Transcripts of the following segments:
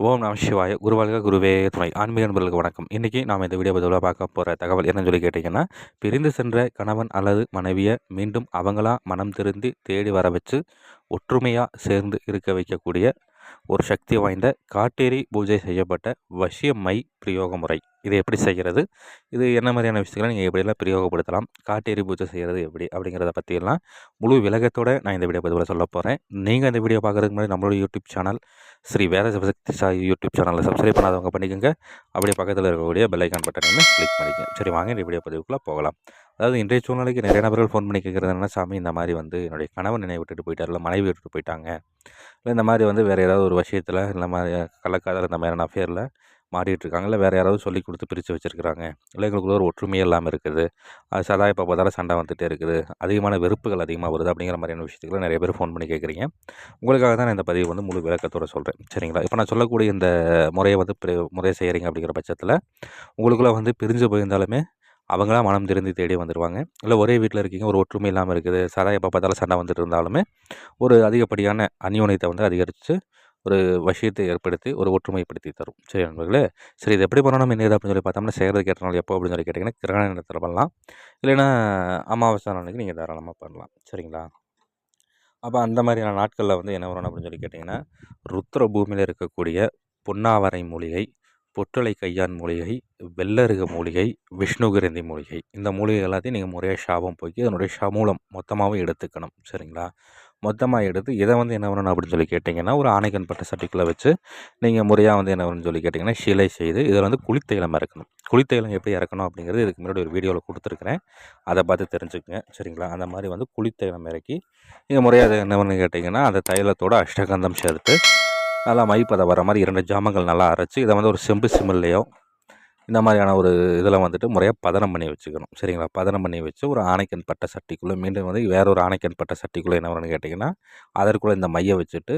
ஓம் நாம் சிவாய குருவாழ்க குருவே துணை. ஆன்மீக நண்பர்களுக்கு வணக்கம். இன்றைக்கி நாம் இந்த வீடியோ பதிலாக பார்க்க போகிற தகவல் என்னன்னு சொல்லி கேட்டிங்கன்னா பிரிந்து சென்ற கணவன் அல்லது மனைவியை மீண்டும் அவங்களா மனம் திருந்தி தேடி வர வச்சு ஒற்றுமையாக சேர்ந்து இருக்க வைக்கக்கூடிய ஒரு சக்தி வாய்ந்த காட்டேரி பூஜை செய்யப்பட்ட வசிய மை பிரயோக முறை இதை எப்படி செய்கிறது? இது என்ன மாதிரியான விஷயங்களை நீங்கள் எப்படியெல்லாம் பிரயோகப்படுத்தலாம்? காட்டேரி பூஜை செய்கிறது எப்படி? அப்படிங்கிறத பற்றியெல்லாம் முழு விலகத்தோடு நான் இந்த வீடியோ பதிவில் சொல்ல போகிறேன். நீங்கள் இந்த வீடியோ பார்க்குறதுக்கு முன்னாடி நம்மளோட YouTube channel Sri Veda Sakthi Sai YouTube சேனலில் சப்ஸ்கிரைப் பண்ணாதவங்க பண்ணிக்கோங்க. அப்படியே பக்கத்தில் இருக்கக்கூடிய பெல்லைக்கான் பட்டனையுமே கிளிக் பண்ணிக்கோங்க. சரி வாங்க இந்த வீடியோ பதிவுக்குள்ளே போகலாம். அதாவது இன்றைய சூழ்நிலைக்கு நிறைய நபர்கள் ஃபோன் பண்ணி கேட்குறது என்ன சாமி இந்த மாதிரி வந்து என்னுடைய கணவன் நினைவு விட்டுட்டு போயிட்டார். இல்லை மனைவி விட்டுட்டு போயிட்டாங்க. இல்லை இந்த மாதிரி வந்து வேறு ஏதாவது ஒரு விஷயத்தில் இந்த மாதிரி கள்ளக்காதல் இந்த மாதிரியான அஃபேரில் மாறிட்டுருக்காங்க இல்லை வேறு யாராவது சொல்லி கொடுத்து பிரித்து வச்சுருக்குறாங்க. இல்லை எங்களுக்குள்ள ஒரு ஒற்றுமையே இல்லாமல் இருக்குது. அது சதா இப்போ பார்த்தாலும் சண்டை வந்துகிட்டே இருக்குது. அதிகமான வெறுப்புகள் அதிகமாக வருது அப்படிங்கிற மாதிரியான விஷயத்துக்குள்ள நிறைய பேர் ஃபோன் பண்ணி கேட்குறீங்க. உங்களுக்காக தான் நான் இந்த பதிவு வந்து முழு விளக்கத்தோடு சொல்கிறேன் சரிங்களா? இப்போ நான் சொல்லக்கூடிய இந்த முறையை வந்து முறையை செய்கிறீங்க அப்படிங்கிற பட்சத்தில் உங்களுக்குள்ளே வந்து பிரிஞ்சு போயிருந்தாலுமே அவங்களா மனம் திருந்தி தேடி வந்துடுவாங்க இல்லை ஒரே வீட்டில் இருக்கீங்க ஒரு ஒற்றுமை இல்லாமல் இருக்குது. சதா எப்போ பார்த்தாலும் சண்டை வந்துட்டு இருந்தாலுமே ஒரு அதிகப்படியான அந்யோன்யத்தை வந்து அதிகரித்து ஒரு விஷயத்தை ஏற்படுத்தி ஒரு ஒற்றுமைப்படுத்தி தரும். சரி நண்பர்களே சரி இது எப்படி பண்ணணும் என்ன அப்படின்னு சொல்லி பார்த்தோம்னா செய்கிறது கேட்டனால எப்போ அப்படின்னு சொல்லி கேட்டிங்கன்னா கிரகண நேரத்தில் பண்ணலாம். இல்லைன்னா அமாவாசை நாளைக்கு நீங்கள் தாராளமாக பண்ணலாம். சரிங்களா? அப்போ அந்த மாதிரியான நாட்களில் வந்து என்ன வரணும் அப்படின்னு சொல்லி கேட்டிங்கன்னா ருத்ர பூமியில் இருக்கக்கூடிய பொன்னாவரை மூலிகை பொற்றலை கையான் மூலிகை வெள்ளருக மூலிகை விஷ்ணுகிரந்தி மூலிகை. இந்த மூலிகை எல்லாத்தையும் நீங்கள் முறையாக ஷாபம் போய் அதனுடைய ஷமூலம் மொத்தமாகவும் எடுத்துக்கணும். சரிங்களா? மொத்தமாக எடுத்து இதை வந்து என்ன பண்ணணும் அப்படின்னு சொல்லி கேட்டிங்கன்னா ஒரு ஆணைக்கன் பட்ட சட்டிக்குள்ளே வச்சு நீங்கள் முறையாக வந்து என்ன பண்ணணும்னு சொல்லி கேட்டிங்கன்னா சிலை செய்து இதில் வந்து குளித்தைலம் இறக்கணும். குளித்தைலம் எப்படி இறக்கணும் அப்படிங்கிறது இதுக்கு முன்னாடி ஒரு வீடியோவில் கொடுத்துருக்குறேன். அதை பார்த்து தெரிஞ்சுக்கங்க சரிங்களா? அந்த மாதிரி வந்து குளித்தைலம் இறக்கி நீங்கள் முறையாக என்ன பண்ணு கேட்டிங்கன்னா அந்த தைலத்தோட அஷ்டகந்தம் சேர்த்து நல்லா மைப்பதை வர மாதிரி இரண்டு ஜாமங்கள் நல்லா அரைச்சி இதை வந்து ஒரு செம்பு சிமில்லையோ இந்த மாதிரியான ஒரு இதில் வந்துட்டு முறையாக பதனம் பண்ணி வச்சுக்கணும். சரிங்களா? பதனம் பண்ணி வச்சு ஒரு ஆணைக்கன் பட்ட சட்டிக்குள்ளே மீண்டும் வந்து வேற ஒரு ஆணைக்கன் பட்ட சட்டிக்குள்ளே என்ன வரும்னு கேட்டிங்கன்னா அதற்குள்ளே இந்த மையை வச்சுட்டு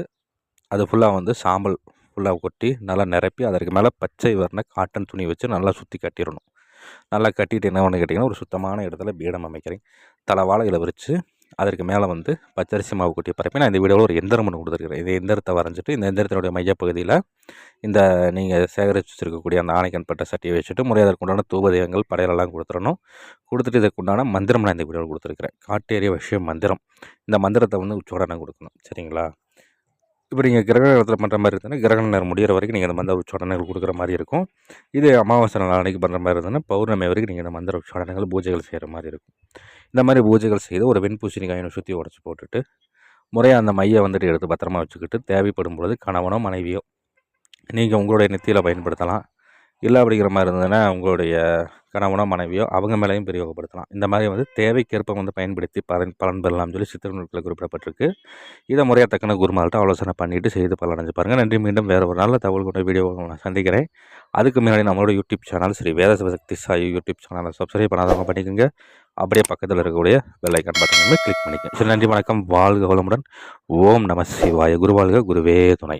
அது ஃபுல்லாக வந்து சாம்பல் ஃபுல்லாக கொட்டி நல்லா நிரப்பி அதற்கு மேலே பச்சை வர்ண காட்டன் துணி வச்சு நல்லா சுற்றி கட்டிடணும். நல்லா கட்டிட்டு என்ன பண்ணு கேட்டிங்கன்னா ஒரு சுத்தமான இடத்துல பீடம் அமைக்கிறேன். தலை வாழைகளை விரித்து அதற்கு மேலே வந்து பச்சரிசி மாவு கொட்டி பரப்பி நான் இந்த வீடியோவில் ஒரு எந்திரம் ஒன்று கொடுத்துருக்கிறேன். இந்த எந்திரத்தை வரைஞ்சிட்டு இந்த எந்திரத்தினுடைய மையப்பகுதியில் இந்த நீங்கள் சேகரித்து வச்சுருக்கக்கூடிய அந்த ஆணைக்கன் பட்ட சட்டியை வச்சுட்டு முறையாக உண்டான தூபதேகங்கள் படையலெல்லாம் கொடுத்துடணும். கொடுத்துட்டு இதற்குண்டான மந்திரம் நான் இந்த வீடியோவில் கொடுத்துருக்கிறேன். காட்டேரிய விஷயம் மந்திரம். இந்த மந்திரத்தை வந்து உச்சோடனை கொடுக்கணும். சரிங்களா? இப்போ நீங்கள் கிரகண நேரத்தில் பண்ணுற மாதிரி இருந்ததுன்னா கிரகண நேரம் முடிகிற வரைக்கும் நீங்கள் அந்த மந்திர உச்சாடனைகள் கொடுக்குற மாதிரி இருக்கும். இதே அமாவாசை நாள் அன்றைக்கி பண்ணுற மாதிரி இருந்ததுன்னா பௌர்ணமி வரைக்கும் நீங்கள் இந்த மந்திர உச்சாடனைகள் பூஜைகள் செய்கிற மாதிரி இருக்கும். இந்த மாதிரி பூஜைகள் செய்து ஒரு வெண்பூசணிக்காயினை சுற்றி உடச்சி போட்டுட்டு முறையாக அந்த மையை வந்துட்டு எடுத்து பத்திரமா வச்சுக்கிட்டு தேவைப்படும் பொழுது கணவனோ மனைவியோ நீங்கள் உங்களுடைய நெத்தியில் பயன்படுத்தலாம். இல்லை அப்படிங்கிற மாதிரி இருந்ததுன்னா உங்களுடைய கணவனோ மனைவியோ அவங்க மேலேயும் பிரயோகப்படுத்தலாம். இந்த மாதிரி வந்து தேவைக்கேற்ப வந்து பயன்படுத்தி பலன் பலன் பெறலாம்னு சொல்லி சித்திரநூல்களில் குறிப்பிடப்பட்டிருக்கு. இதை முறையாக தக்கன குருமால்கிட்ட ஆலோசனை பண்ணிவிட்டு செய்து பலனடைஞ்சு பாருங்கள் நன்றி. மீண்டும் வேறு ஒரு நல்ல தகவல் கொண்ட வீடியோ நான் சந்திக்கிறேன். அதுக்கு முன்னாடி நம்மளோட YouTube channel Sri Veda Sakthi Sai YouTube சேனலை சப்ஸ்கிரைப் பண்ணாதவங்க பண்ணிக்கோங்க. அப்படியே பக்கத்தில் இருக்கக்கூடிய வெள்ளைக்கான் பட்டனை கிளிக் பண்ணிக்கோங்க. சரி நன்றி. வணக்கம். வாழ்க வளமுடன். ஓம் நம சிவாய. குருவாழ்க குருவே துணை.